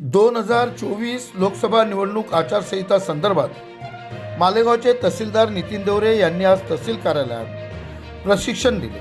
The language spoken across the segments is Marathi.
दोन हजार चोवीस लोकसभा निवडणूक आचारसंहिता संदर्भात मालेगावचे तहसीलदार नितीन देवरे यांनी आज तहसील कार्यालयात प्रशिक्षण दिले.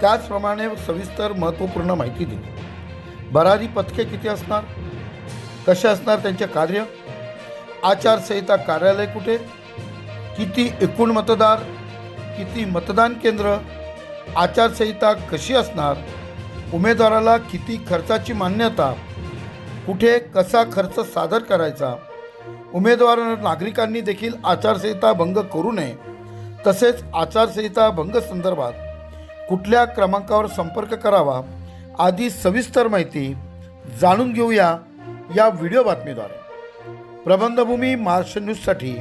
त्याचप्रमाणे सविस्तर महत्त्वपूर्ण माहिती दिली. भरारी पथके किती असणार? कसे असणार त्यांचे कार्य? आचारसंहिता कार्यालय कुठे? किती एकूण मतदार? किती मतदान केंद्र? आचारसंहिता कशी असणार? उमेदवाराला किती खर्चाची मान्यता? कुठे कसा खर्च सादर करायचा? उमेदवार नागरिकांनी देखील आचारसंहिता भंग करू नये. तसेच आचारसंहिता भंग संदर्भात कुठल्या क्रमांकावर संपर्क करावा आदी सविस्तर माहिती जाणून घेऊया या व्हिडिओ बातमीद्वारे. प्रबंधभूमी महाराष्ट्र न्यूजसाठी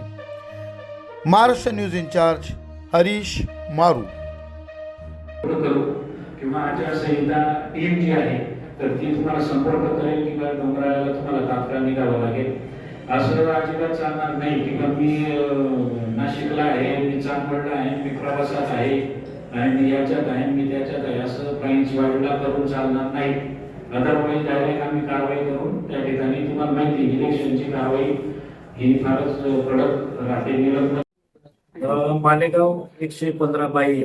महाराष्ट्र न्यूज इंचार्ज हरीश मारू. किंवा आचारसंहिता टीम जी आहे तर ती तुम्हाला संपर्क करेल किंवा डोंगराळ्याला तुम्हाला तात्काळ निघावं लागेल. असं अजिबात चालणार नाही किंवा मी नाशिकला आहे मी चांदवडला आहे मी प्रवासात आहे आणि मी याच्यात आहे मी त्याच्यात आहे असं प्राईन्स वाढला करून चालणार नाही. अदरवाईज डायरेक्ट आम्ही कारवाई करून त्या ठिकाणी तुम्हाला माहिती इलेक्शनची कारवाई ही फारच कडक राहते निरंतर मालेगाव एकशे पंधरा बाई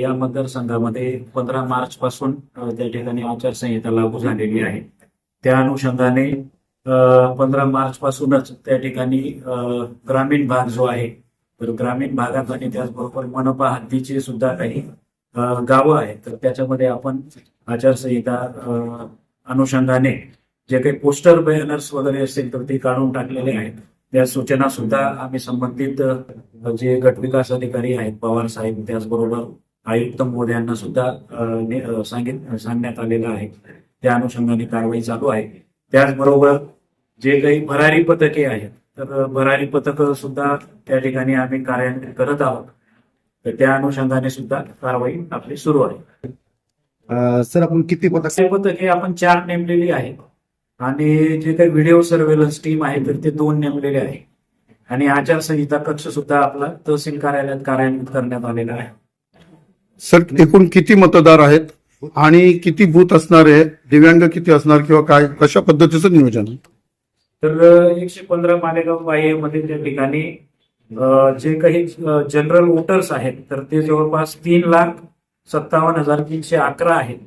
या मतदारसंघामध्ये पंधरा मार्च पासून त्या ठिकाणी आचारसंहिता लागू झालेली आहे. त्या अनुषंगाने पंधरा मार्च पासूनच त्या ठिकाणी ग्रामीण भाग जो आहे तर ग्रामीण भागात आणि त्याचबरोबर मनपा हद्दीचे सुद्धा काही गावं आहेत तर त्याच्यामध्ये आपण आचारसंहिता अनुषंगाने जे काही पोस्टर बॅनर्स वगैरे असतील तर ते काढून टाकलेले आहेत. त्या सूचना सुद्धा आम्ही संबंधित जे गटविकास अधिकारी आहेत पवार साहेब त्याचबरोबर आयुक्त महोदयांना सुद्धा सांगित सांगण्यात आलेलं आहे. त्या अनुषंगाने कारवाई चालू आहे. त्याचबरोबर जे काही भरारी पथके आहेत तर भरारी पथक सुद्धा त्या ठिकाणी आम्ही कार्यान्वित करत आहोत. तर त्या अनुषंगाने सुद्धा कारवाई आपली सुरू आहे. सर आपण किती पथक पथके आपण चार नेमलेली आहेत. आणि जे काही व्हिडिओ सर्वेलन्स टीम आहे तर ते दोन नेमलेले आहे. आणि आचारसंहिता कक्ष सुद्धा आपला तहसील कार्यालयात कार्यान्वित करण्यात आलेला आहे. सर एकूण किती मतदार आहेत? आणि किती बूथ असणार आहे? दिव्यांग किती असणार किंवा काय? कशा पद्धतीचं नियोजन? तर एकशे पंधरा मालेगाव बाह्यमध्ये त्या ठिकाणी जे काही जनरल वोटर्स आहेत तर ते जवळपास तीन लाख सत्तावन्न हजार तीनशे अकरा आहेत.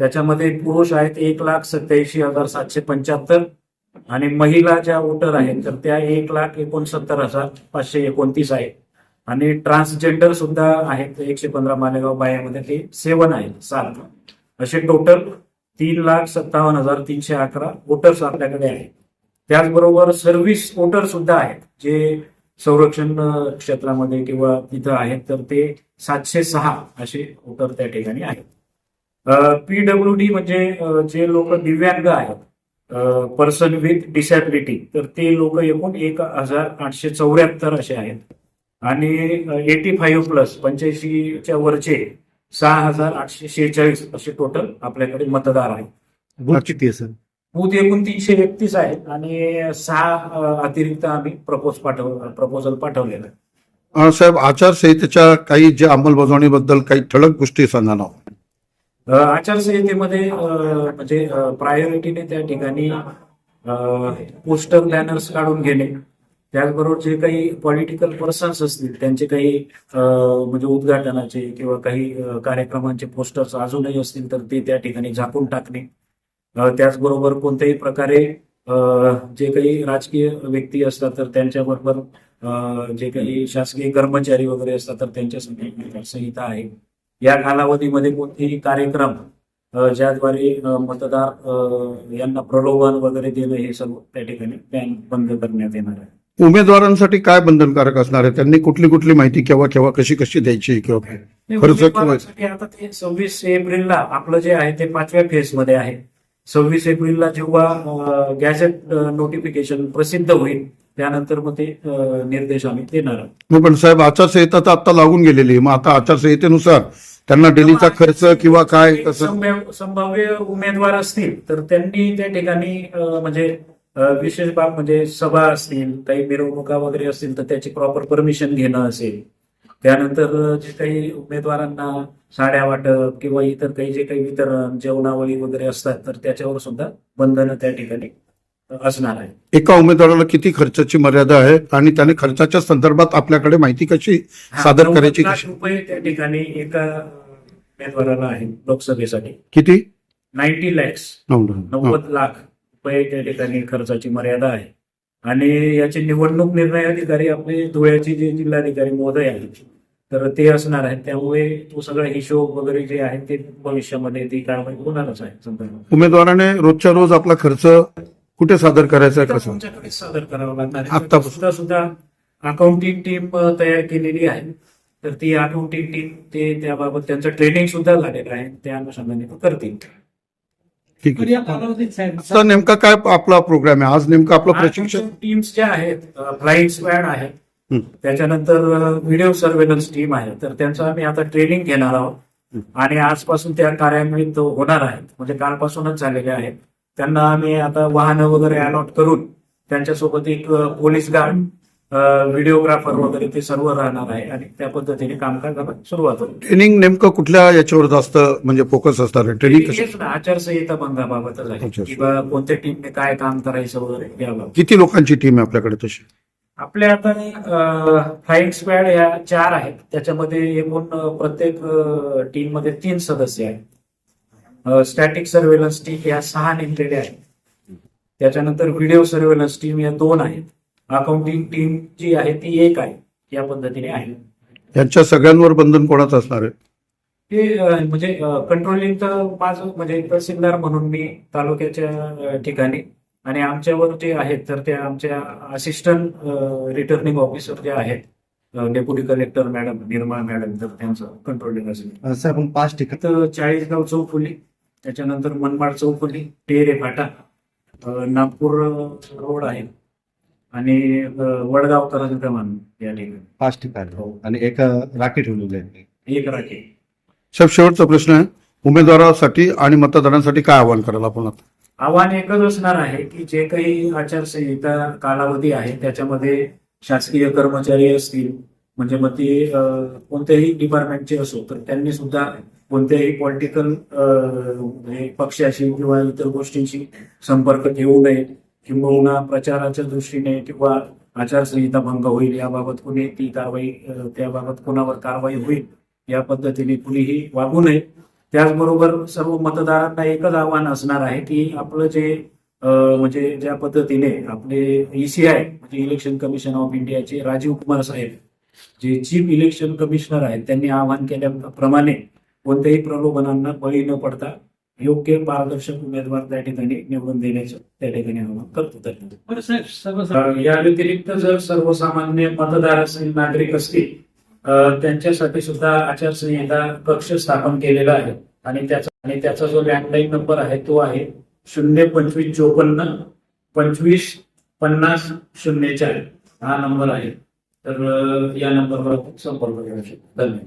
त्याच्यामध्ये पुरुष आहेत एक लाख सत्याऐंशी हजार सातशे पंच्याहत्तर. आणि महिला ज्या वोटर आहेत तर त्या एक लाख एकोणसत्तर हजार पाचशे एकोणतीस आहेत. आणि ट्रान्सजेंडर सुद्धा आहेत एकशे पंधरा मालेगाव बायामध्ये ते सेवन आहेत सात. असे टोटल तीन लाख सत्तावन्न हजार तीनशे अकरा वोटर्स आपल्याकडे आहेत. त्याचबरोबर सर्व्हिस वोटर सुद्धा आहेत जे संरक्षण क्षेत्रामध्ये किंवा तिथं आहेत तर ते सातशे सहा असे वोटर त्या ठिकाणी आहेत. पीडब्ल्यू डी म्हणजे जे लोक दिव्यांग आहेत पर्सन विथ डिसॅबिलिटी तर ते लोक एकूण एक हजार आठशे चौऱ्याहत्तर असे आहेत. आणि एटी फाईव्ह प्लस पंच्याऐंशीच्या वरचे सहा हजार आठशे शेहेचाळीस असे टोटल आपल्याकडे मतदार आहेत. बूथ किती आहे सर बूथ एकूण तीनशे एकतीस आहेत आणि सहा अतिरिक्त आम्ही प्रपोज पाठव प्रपोजल पाठवलेलं आहे. साहेब आचारसंहितेच्या काही जे अंमलबजावणीबद्दल काही ठळक गोष्टी सांगा ना. आचारसंहितेमध्ये म्हणजे प्रायोरिटीने त्या ठिकाणी पोस्टर बॅनर्स काढून घेणे त्याचबरोबर जे काही पॉलिटिकल पर्सन्स असतील त्यांचे काही म्हणजे उद्घाटनाचे किंवा काही कार्यक्रमांचे पोस्टर्स अजूनही असतील तर ते त्या ठिकाणी झाकून टाकणे. त्याचबरोबर कोणत्याही प्रकारे जे काही राजकीय व्यक्ती असतात तर त्यांच्याबरोबर जे काही शासकीय कर्मचारी वगैरे असतात तर त्यांच्यासाठी संहिता आहे. या कालावधीमध्ये कोणतेही कार्यक्रम ज्याद्वारे मतदार यांना प्रलोभन वगैरे देणं हे सर्व त्या ठिकाणी बॅन बंद करण्यात येणार आहे. उमेदवारांसाठी काय बंधनकारक असणार आहे? त्यांनी कुठली कुठली माहिती केव्हा केव्हा कशी कशी द्यायची किंवा आता ते सव्वीस एप्रिलला आपलं जे आहे ते पाचव्या फेजमध्ये आहे. सव्वीस एप्रिलला जेव्हा गॅझेट नोटिफिकेशन प्रसिद्ध होईल त्यानंतर मग ते निर्देश आम्ही देणार आहोत. पण साहेब आचारसंहिता तर आता लागून गेलेली आहे. मग आता आचारसंहितेनुसार त्यांना डेलीचा खर्च किंवा काय संभाव्य उमेदवार असतील तर त्यांनी त्या ठिकाणी म्हणजे विशेष बाब म्हणजे सभा असतील काही मिरवणुका वगैरे असतील तर त्याची प्रॉपर परमिशन घेणं असेल. त्यानंतर जे काही उमेदवारांना साड्या वाटप किंवा इतर काही जे काही वितरण जेवणावळी वगैरे असतात तर त्याच्यावर सुद्धा बंधनं त्या ठिकाणी असणार आहे. एका उमेदवाराला किती खर्चाची मर्यादा आहे आणि त्याने खर्चाच्या संदर्भात आपल्याकडे माहिती कशी सादर करायची कशी? रुपये त्या ठिकाणी एका उमेदवाराला आहे लोकसभेसाठी. किती? नाईन्टी लॅक्स. नव्वद. लाख रुपये त्या ठिकाणी खर्चाची मर्यादा आहे. आणि याचे निवडणूक निर्णय अधिकारी आपले धुळ्याचे जे जिल्हाधिकारी महोदय आहेत तर ते असणार आहेत. त्यामुळे तो सगळा हिशोब वगैरे जे आहे ते भविष्यामध्ये ती कारवाई होणारच आहे उमेदवाराने रोजच्या रोज आपला खर्च कुठे सादर करायचा आहे कसं तुमच्याकडे सादर करावं लागणार आहे. आत्तापासून. सुद्धा सुद्धा अकाउंटिंग टीम तयार केलेली आहे. तर ती अकाउंटिंग टीम ते त्याबाबत त्यांचं ट्रेनिंग सुद्धा झालेलं आहे. त्या अनुषंगाने ते करतील. ठीक आहे. आता नेमका काय आपला प्रोग्राम आहे? आज नेमका आपलं प्रशिक्षण टीम्स ज्या आहेत फ्लाईंग स्क्वॅड आहे. हं. त्याच्यानंतर व्हिडिओ सर्वेलन्स टीम आहे. तर त्यांचं आम्ही आता ट्रेनिंग घेणार आहोत. आणि आजपासून त्या कार्यान्वित होणार आहेत. म्हणजे कालपासूनच झालेले आहेत. त्यांना आम्ही आता वाहनं वगैरे अलॉट करून त्यांच्यासोबत एक पोलीस गार्ड व्हिडिओग्राफर वगैरे ते सर्व राहणार आहे आणि त्या पद्धतीने कामकाजाला सुरुवात होईल ट्रेनिंग नेमकं कुठल्या याच्यावर जास्त म्हणजे फोकस असणार आहे ट्रेनिंग आचारसंहिता भंगाबाबतच आहे. किंवा कोणत्या टीमने काय काम करायचं वगैरे किती लोकांची टीम आहे आपल्याकडे तशी? आपल्या आता फ्लाईंग स्क्वॅड ह्या चार आहेत. त्याच्यामध्ये एकूण प्रत्येक टीममध्ये तीन सदस्य आहेत. स्टॅटिक सर्वेलन्स टीम या सहा नेमलेल्या आहेत. त्याच्यानंतर व्हिडिओ सर्वेलन्स टीम या दोन आहेत. अकाउंटिंग टीम जी आहे ती एक आहे या पद्धतीने आहे. यांच्या सगळ्यांवर बंधन कोणाचं असणार आहे? ते म्हणजे कंट्रोलिंग तर माझं म्हणजे तहसीलदार म्हणून मी तालुक्याच्या ठिकाणी आणि आमच्यावर जे आहेत तर त्या आमच्या असिस्टंट रिटर्निंग ऑफिसर जे आहेत deputy collector madam Nirmal madam तर त्यांचं कंट्रोलिंग असेल. पाच ठिकाण तर चाळीसगाव चौफुली त्याच्यानंतर मनमाड चौफुली टेरे फाटा नागपूर रोड आहे. आणि वडगाव करंजक्रमान या ठिकाणी. पाच ठिकाण. हो. आणि एक राखी ठेवलेली आहे. एक राखे. साहेब शेवटचा प्रश्न आहे. उमेदवारासाठी आणि मतदारांसाठी काय आवाहन करायला आपण आता? आव्हान एकच असणार आहे की जे काही आचारसंहिता कालावधी आहे त्याच्यामध्ये शासकीय कर्मचारी असतील म्हणजे मग ते कोणत्याही डिपार्टमेंटचे असो तर त्यांनी सुद्धा कोणत्याही पॉलिटिकल पक्षाशी किंवा इतर गोष्टींशी संपर्क ठेवू नये किंबहुना प्रचाराच्या दृष्टीने किंवा आचारसंहिता भंग होईल याबाबत कुणी ती कारवाई त्याबाबत कुणावर कारवाई होईल या पद्धतीने कुणीही वागू नये. त्याचबरोबर सर्व मतदारांना एकच आव्हान असणार आहे की आपलं जे म्हणजे ज्या पद्धतीने आपले ईसीआय म्हणजे इलेक्शन कमिशन ऑफ इंडियाचे राजीव कुमार साहेब जे चीफ इलेक्शन कमिशनर आहेत त्यांनी आवाहन केल्याप्रमाणे कोणत्याही प्रलोभनांना बळी न पडता योग्य पारदर्शक उमेदवार त्या ठिकाणी निवडून देण्याचं त्या ठिकाणी आवाहन करतो. या व्यतिरिक्त जर सर्वसामान्य मतदार असतील नागरिक असतील त्यांच्यासाठी सुद्धा आचारसंहिता कक्ष स्थापन केलेला आहे. आणि त्याचा आणि त्याचा जो लँडलाईन नंबर आहे तो आहे शून्य पंचवीस चोपन्न पंचवीस पन्नास शून्य चार. हा नंबर आहे. तर या नंबरवर आपण संपर्क करू शकतो. धन्यवाद.